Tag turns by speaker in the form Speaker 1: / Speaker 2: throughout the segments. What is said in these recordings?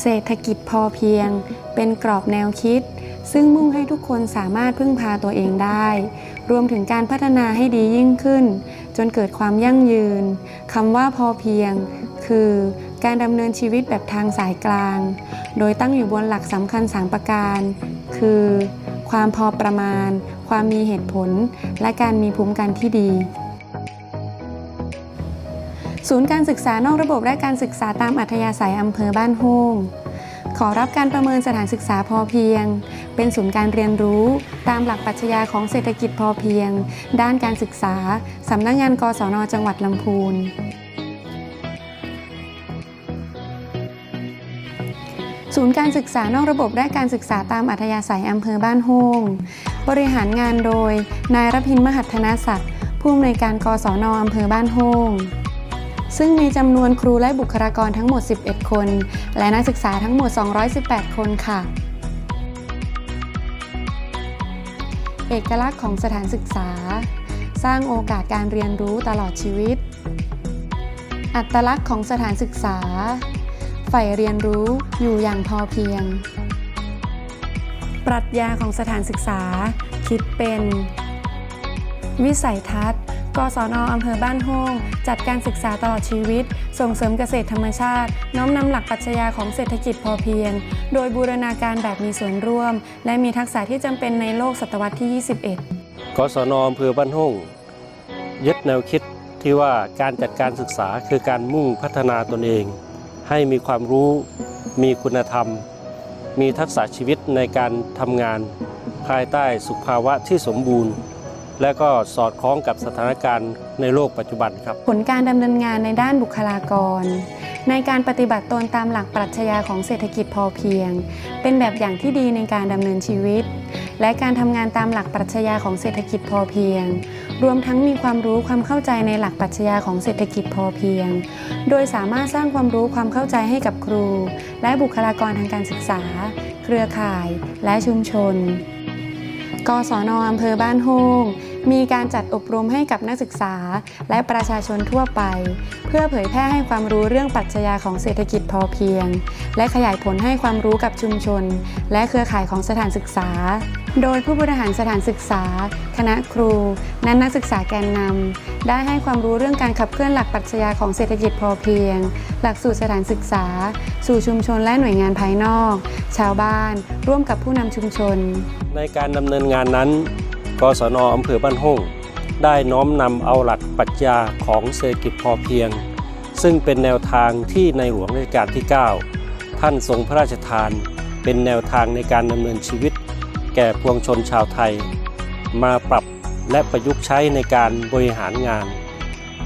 Speaker 1: เศรษฐกิจพอเพียง เป็นกรอบแนวคิด ซึ่งมุ่งให้ทุกคนสามารถพึ่งพาตัวเองได้ รวมถึงการพัฒนาให้ดียิ่งขึ้น จนเกิดความยั่งยืนคำว่าพอเพียง คือการดำเนินชีวิตแบบทางสายกลาง โดยตั้งอยู่บนหลักสำคัญสามประการ คือ ความพอประมาณ ความมีเหตุผล และการมีภูมิกันที่ดี ศูนย์การศึกษานอกระบบและการศึกษาตามอัธยาศัยอำเภอบ้านโฮงขอรับการประเมินสถานศึกษาพอเพียง เป็นศูนย์การเรียนรู้ ตามหลักปรัชญาของเศรษฐกิจพอเพียง ด้านการศึกษา สำนักงานกศนจังหวัดลำพูนศูนย์การศึกษานอกระบบและการศึกษาตามอัธยาศัยอำเภอบ้านโฮงบริหารงานโดย นายรพินมหัฒนศักดิ์ผู้อำนวยการกศนอำเภอบ้านโฮง ซึ่งมีจำนวนครูและบุคลากรทั้งหมด 11 คน และนักศึกษาทั้งหมด 218 คนค่ะ เอกลักษณ์ของสถานศึกษา สร้างโอกาสการเรียนรู้ตลอดชีวิต อัตลักษณ์ของสถานศึกษาใฝ่เรียนรู้อยู่อย่างพอเพียง ปรัชญาของสถานศึกษา คิดเป็น วิสัยทัศน์ กศนอำเภอบ้านโฮงจัดการศึกษาตลอดชีวิต ส่งเสริมเกษตรธรรมชาติ น้อมนำหลักปรัชญาของเศรษฐกิจพอเพียง โดยบูรณาการแบบมีส่วนร่วม และมีทักษะที่จำเป็นในโลกศตวรรษที่ 21
Speaker 2: กศนอำเภอบ้านห้องยึดแนวคิดที่ว่าการจัดการศึกษาคือการมุ่งพัฒนาตนเอง ให้มีความรู้ มีคุณธรรม มีทักษะชีวิตในการทำงาน ภายใต้สุขภาวะที่สมบูรณ์ และก็สอดคล้องกับสถานการณ์ในโลกปัจจุบันครับ
Speaker 1: ผลการดำเนินงานในด้านบุคลากร ในการปฏิบัติตนตามหลักปรัชญาของเศรษฐกิจพอเพียง เป็นแบบอย่างที่ดีในการดำเนินชีวิต และการทำงานตามหลักปรัชญาของเศรษฐกิจพอเพียง รวมทั้งมีความรู้ความเข้าใจในหลักปรัชญาของเศรษฐกิจพอเพียง โดยสามารถสร้างความรู้ความเข้าใจให้กับครู และบุคลากรทางการศึกษา เครือข่าย และชุมชน กศนอำเภอบ้านโฮง มีการจัดอบรมให้กับนักศึกษา และประชาชนทั่วไป เพื่อเผยแพร่ให้ความรู้เรื่องปรัชญาของเศรษฐกิจพอเพียง และขยายผลให้ความรู้กับชุมชน และเครือข่ายของสถานศึกษา โดยผู้บริหารสถานศึกษา คณะครูและนักศึกษาแกนนำได้ให้ความรู้เรื่องการขับเคลื่อนหลักปรัชญาของเศรษฐกิจพอเพียง หลักสูตรสถานศึกษา สู่ชุมชนและหน่วยงานภายนอก ชาวบ้าน ร่วมกับผู้นำชุมชน
Speaker 2: ในการดำเนินงานนั้น กศนอำเภอบ้านห้องได้น้อมนำเอาหลักปรัชญาของเศรษฐกิจพอเพียง ซึ่งเป็นแนวทางที่ในหลวงรัชกาลที่ 9 ท่านทรงพระราชทาน เป็นแนวทางในการดำเนินชีวิต แก่ปวงชนชาวไทย มาปรับและประยุกต์ใช้ในการบริหารงาน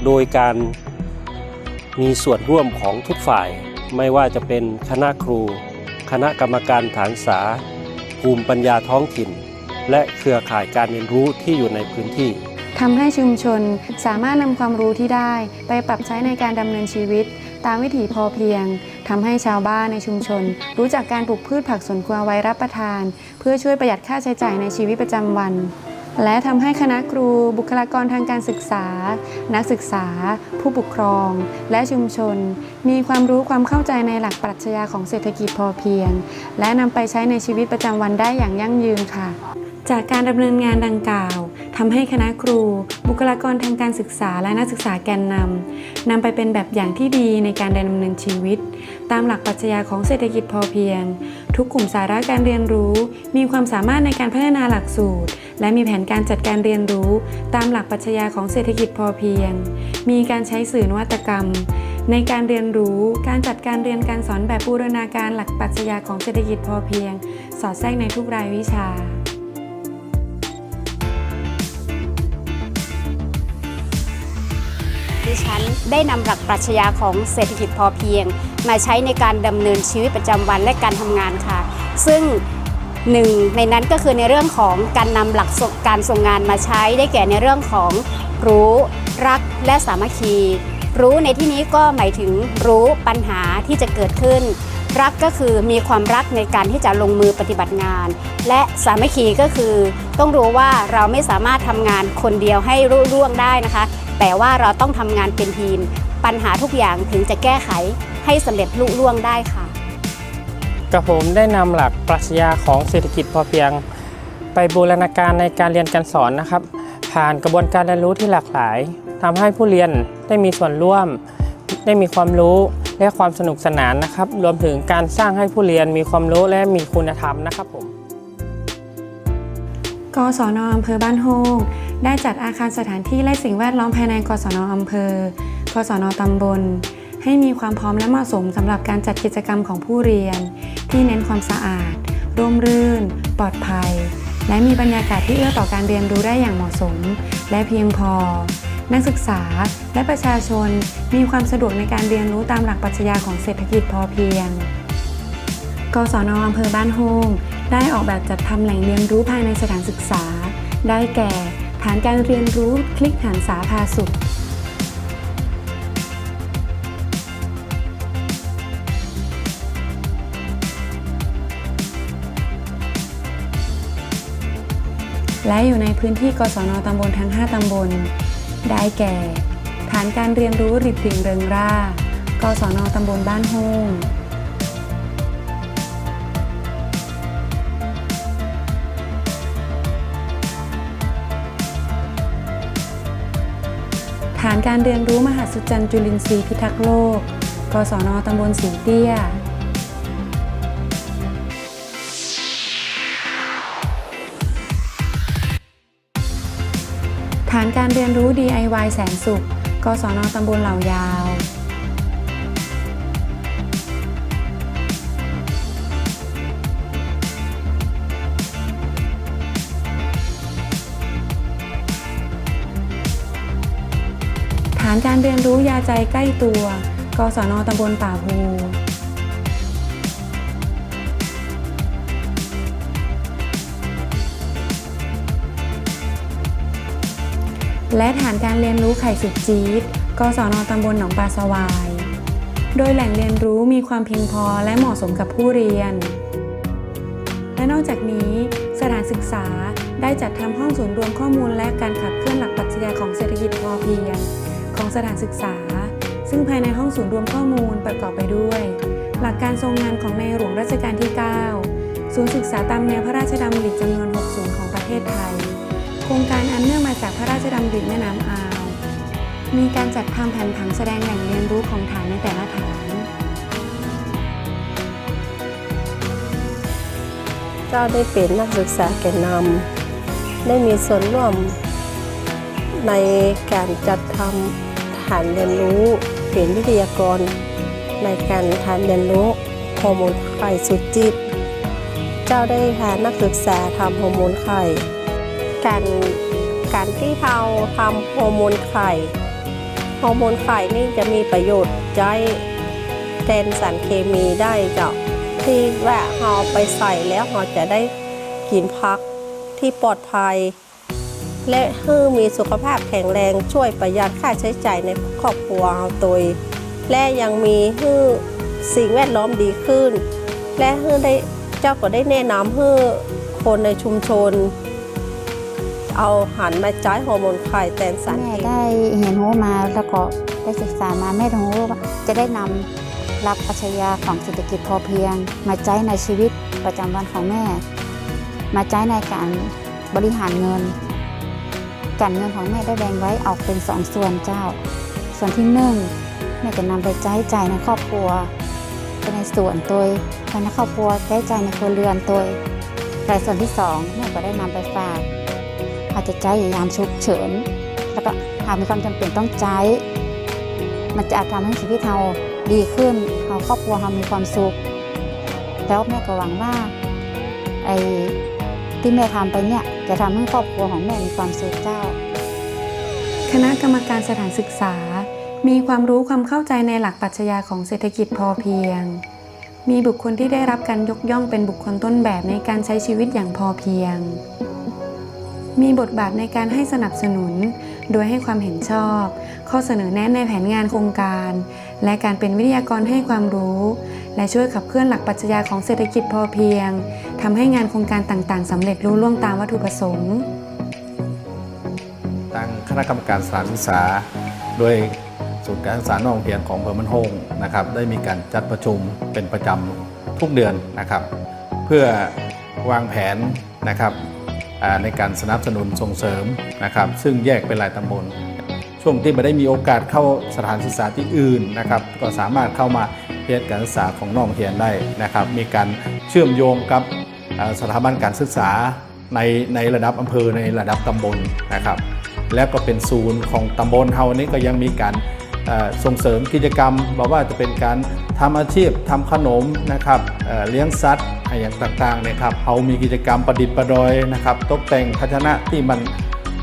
Speaker 2: โดยการมีส่วนร่วมของทุกฝ่ายไม่ว่าจะเป็นคณะครู คณะกรรมการฐานศึกษาภูมิปัญญาท้องถิ่น และเครือข่ายการเรียนรู้ที่อยู่ในพื้นที่
Speaker 1: ทำให้ชุมชนสามารถนำความรู้ที่ได้ ไปปรับใช้ในการดำเนินชีวิต ตามวิถีพอเพียงทำให้ชาวบ้านในชุมชน รู้จักการปลูกพืชผักสวนครัวไว้รับประทาน เพื่อช่วยประหยัดค่าใช้จ่ายในชีวิตประจำวัน และทำให้คณะครูบุคลากรทางการศึกษา นักศึกษา ผู้ปกครอง และชุมชน มีความรู้ความเข้าใจในหลักปรัชญาของเศรษฐกิจพอเพียง และนำไปใช้ในชีวิตประจำวันได้อย่างยั่งยืนค่ะ จากการดำเนินงานดังกล่าวทำให้คณะครู บุคลากรทางการศึกษาและนักศึกษาแกนนำนำไปเป็นแบบอย่างที่ดีในการดำเนินชีวิต ตามหลักปรัชญาของเศรษฐกิจพอเพียง ทุกกลุ่มสาระการเรียนรู้ มีความสามารถในการพัฒนาหลักสูตร และมีแผนการจัดการเรียนรู้ ตามหลักปรัชญาของเศรษฐกิจพอเพียง มีการใช้สื่อนวัตกรรมในการเรียนรู้ การจัดการเรียนการสอนแบบบูรณาการหลักปรัชญาของเศรษฐกิจพอเพียง สอดแทรกในทุกรายวิชา
Speaker 3: ดิฉันได้นำหลักปรัชญาของเศรษฐกิจพอเพียง มาใช้ในการดำเนินชีวิตประจำวันและการทำงานค่ะ ซึ่งหนึ่งในนั้นก็คือในเรื่องของการนำหลักการส่งงานมาใช้ได้แก่ในเรื่องของรู้รักและสามัคคี รู้ในที่นี้ก็หมายถึงรู้ปัญหาที่จะเกิดขึ้น รักก็คือมีความรักในการที่จะลงมือปฏิบัติงาน และสามัคคีก็คือ ต้องรู้ว่าเราไม่สามารถทำงานคนเดียวให้รุ่ร่วงได้นะคะ แต่ว่าเราต้องทำงานเป็นทีม ปัญหาทุกอย่างถึงจะแก้ไขให้สำเร็จลุล่วงได้ค่ะ
Speaker 4: กับผมได้นำหลักปรัชญาของเศรษฐกิจพอเพียง ไปบูรณาการในการเรียนการสอนนะครับ ผ่านกระบวนการเรียนรู้ที่หลากหลายทำให้ผู้เรียนได้มีส่วนร่วม ได้มีความรู้และความสนุกสนานนะครับ รวมถึงการสร้างให้ผู้เรียนมีความรู้และมีคุณธรรมนะครับผม
Speaker 1: กศนอำเภอบ้านโฮง ได้จัดอาคารสถานที่และสิ่งแวดล้อมภายในกศนอำเภอ กศนตำบล ให้มีความพร้อมและเหมาะสมสำหรับการจัดกิจกรรมของผู้เรียน ที่เน้นความสะอาด ร่มรื่น ปลอดภัย และมีบรรยากาศที่เอื้อต่อการเรียนรู้ได้อย่างเหมาะสม และเพียงพอ นักศึกษาและประชาชนมีความสะดวกในการเรียนรู้ตามหลักปรัชญาของเศรษฐกิจพอเพียง กศนอำเภอบ้านโฮงได้ออกแบบจัดทำแหล่งเรียนรู้ภายในสถานศึกษา ได้แก่ ฐานการเรียนรู้คลิกหันษาพาสุข และอยู่ในพื้นที่กศนตำบลทั้ง 5 ตำบล ได้แก่ ฐานการเรียนรู้ริบดิ่งเริงร่ากศนตำบลบ้านโฮงานการเรียนรู้มหาสุจรรย์จุลินทรีย์พิทักษ์โลก กศนตำบลสีเตี้ย ฐานการเรียนรู้ DIY แสนสุข กศนตำบลเหล่ายาวานการเรียนรู้ยาใจใกล้ตัว กศนตำบลป่าภูและฐานการเรียนรู้ไข่สุดจี๊ด กศนตำบลหนองปลาสวาย โดยแหล่งเรียนรู้มีความเพียงพอและเหมาะสมกับผู้เรียน และนอกจากนี้ สถานศึกษาได้จัดทำห้องศูนย์รวมข้อมูลและการขับเคลื่อนหลักปรัชญาของเศรษฐกิจพอเพียง ของสถานศึกษา ซึ่งภายในห้องศูนย์รวมข้อมูลประกอบไปด้วย หลักการทรงงานของในหลวงรัชกาลที่ 9 ศูนย์ศึกษาตามแนวพระราชดำริจำนวน 6 ศูนย์ของประเทศไทย โครงการอันเนื่องมาจากพระราชดำริแม่น้ำอาว มีการจัดทำแผนผังแสดงแหล่งเรียนรู้ของฐานในแต่ละฐาน
Speaker 5: เจ้าได้เป็นนักศึกษาแกนนำได้มีส่วนร่วมในการจัดทำ ฐานเรียนรู้เป็น วิทยากร ในการฐานเรียนรู้ฮอร์โมนไข่สุดจิต เจ้าได้พานักศึกษาทำฮอร์โมนไข่การการที่เราทำฮอร์โมนไข่ฮอร์โมนไข่นี่จะมีประโยชน์ใจแทนสารเคมีได้เจ้าที่ว่าเราไปใส่แล้วเราจะได้กินพักที่ปลอดภัย และให้มีสุขภาพแข็งแรงช่วยประหยัดค่าใช้จ่ายในครอบครัวเราตัวและยังมีให้สิ่งแวดล้อมดีขึ้น และให้ได้เจ้าก็ได้แนะนำให้คนในชุมชน เอาหันมาใช้ฮอร์โมนไข่แทนสาร
Speaker 6: แม่
Speaker 5: เคมี
Speaker 6: ได้เห็นรู้มาแล้วก็ได้ศึกษามาแม่รู้ว่าจะได้นำหลักปรัชญาของเศรษฐกิจพอเพียง มาใช้ในชีวิตประจำวันของแม่ มาใช้ในการบริหารเงิน การเงินของแม่ได้แบ่งไว้ออกเป็นสองส่วนเจ้า ส่วนที่หนึ่งแม่จะนำไปใช้จ่ายในครอบครัวเป็นในส่วนตัวภายในครอบครัวใช้จ่ายในครัวเรือนตัวแต่ส่วนที่สองแม่ก็ได้นำไปฝากอาจจะใช้ยามฉุกเฉินแล้วก็หากมีความจำเป็นต้องใช้ มันจะอาจทำให้ชีวิตเราดีขึ้นเราครอบครัวเรามีความสุข แล้วแม่ก็หวังว่าไอ ที่แม่ทำไปเนี่ยจะทำให้ครอบครัวของแม่มีความสุขเจ้า
Speaker 1: คณะกรรมการสถานศึกษา มีความรู้ความเข้าใจในหลักปรัชญาของเศรษฐกิจพอเพียง มีบุคคลที่ได้รับการยกย่องเป็นบุคคลต้นแบบในการใช้ชีวิตอย่างพอเพียง มีบทบาทในการให้สนับสนุน โดยให้ความเห็นชอบ ข้อเสนอแนะในแผนงานโครงการ และการเป็นวิทยากรให้ความรู้ และช่วยขับเคลื่อนหลักปรัชญาของเศรษฐกิจพอเพียงทำให้งานโครงการต่างๆสำเร็จรุ่ล่วงตามวัตถุประสงค์
Speaker 7: ตั้งคณะกรรมการสถานศึกษา โดยศูนย์การศึกษานองเรียนของอำเภอมันโฮงนะครับได้มีการจัดประชุมเป็นประจทุกเดือนนะครับ เพื่อวางแผนนะครับในการสนับสนุนส่งเสริมนะครับ ซึ่งแยกเป็นรายตำบล ช่วงที่ไม่ได้มีโอกาสเข้าสถานศึกษาที่อื่นนะครับ ก็สามารถเข้ามาเรียนการศึกษาของน้องเรียนได้นะครับ มีการเชื่อมโยงกับสถาบันการศึกษาในในระดับอำเภอในระดับตำบลนะครับ และก็เป็นศูนย์ของตำบลเฮานี้ก็ยังมีการส่งเสริมกิจกรรมบอกว่าจะเป็นการทำอาชีพทำขนมนะครับเเลี้ยงสัตว์อะไรอย่างต่างๆนะครับเฮามีกิจกรรมประดิษฐ์ประดอยนะครับ ตกแต่งภาชนะที่มัน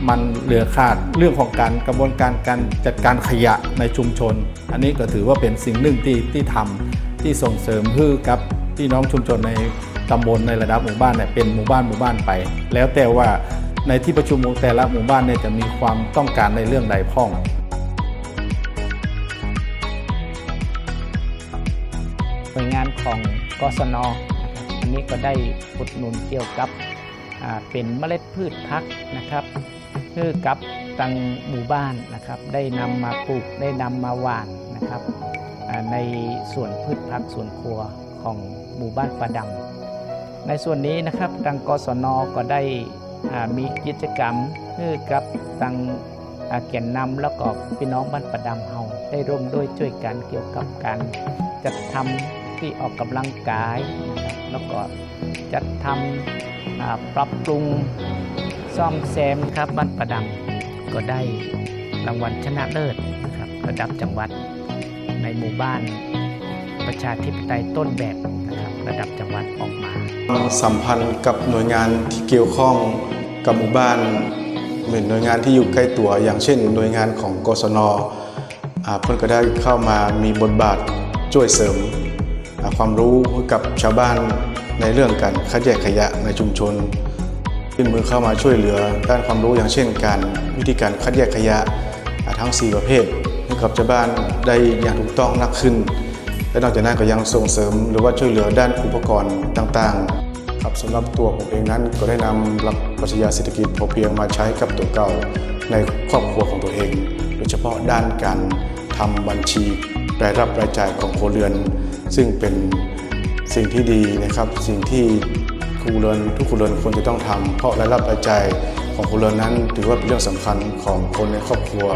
Speaker 7: มันเหลือขาดเรื่องของการกระบวนการการจัดการขยะในชุมชน อันนี้ก็ถือว่าเป็นสิ่งหนึ่งที่ที่ทำที่ส่งเสริมให้กับพี่น้องชุมชนในตำบลในระดับหมู่บ้านเนี่ยเป็นหมู่บ้านหมู่บ้านไป แล้วแต่ว่าในที่ประชุมของแต่ละหมู่บ้านเนี่ยจะมีความต้องการในเรื่องใดพ้อง
Speaker 8: หน่วยงานของกศนอันนี้ก็ได้อุดหนุนเกี่ยวกับเป็นเมล็ดพืชพักนะครับ เพื่อกับตังหมู่บ้านนะครับ ได้นำมาปลูกได้นำมาหว่านนะครับในส่วนพืชพักสวนครัวของหมู่บ้านประดำในส่วนนี้นะครับตังกศนก็ได้มีกิจกรรมเพื่อกับตังอ่าแก่นนำแล้วก็พี่น้องบ้านประดำเฮาได้ร่วมด้วยช่วยกันเกี่ยวกับการจัดทำที่ออกกำลังกาย แล้วก็จัดทำอ่าปรับปรุง ซ่อมแซมครับบ้านประดำก็ได้รางวัลชนะเลิศนะครับระดับจังหวัด ในหมู่บ้านประชาธิปไตยต้นแบบนะครับระดับจังหวัดออกมา
Speaker 9: สัมพันธ์กับหน่วยงานที่เกี่ยวข้องกับหมู่บ้านเหมือนหน่วยงานที่อยู่ใกล้ตัว อย่างเช่น หน่วยงานของกศนอาเพื่อนก็ได้เข้ามามีบทบาทช่วยเสริม ความรู้กับชาวบ้านในเรื่องการคัดแยกขยะในชุมชน ยื่นมือเข้ามาช่วยเหลือด้านความรู้อย่างเช่นการวิธีการคัดแยกขยะทั้ง 4 ประเภทให้กับชาวบ้านได้อย่างถูกต้องมากขึ้น และนอกจากนั้นก็ยังส่งเสริมหรือว่าช่วยเหลือด้านอุปกรณ์ต่างๆครับสำหรับตัวผมเองนั้นก็ได้นำหลักปรัชญาเศรษฐกิจพอเพียงมาใช้กับตัวเก่าในครอบครัวของตัวเอง โดยเฉพาะด้านการทำบัญชีรายรับรายจ่ายของครัวเรือน ซึ่งเป็นสิ่งที่ดีนะครับสิ่งที่ ครูเรือนทุกครูเรือนควรจะต้องทำเพราะรายรับรายจ่ายของครูเรือนนั้น ถือว่าเป็นเรื่องสำคัญของคนในครอบครัว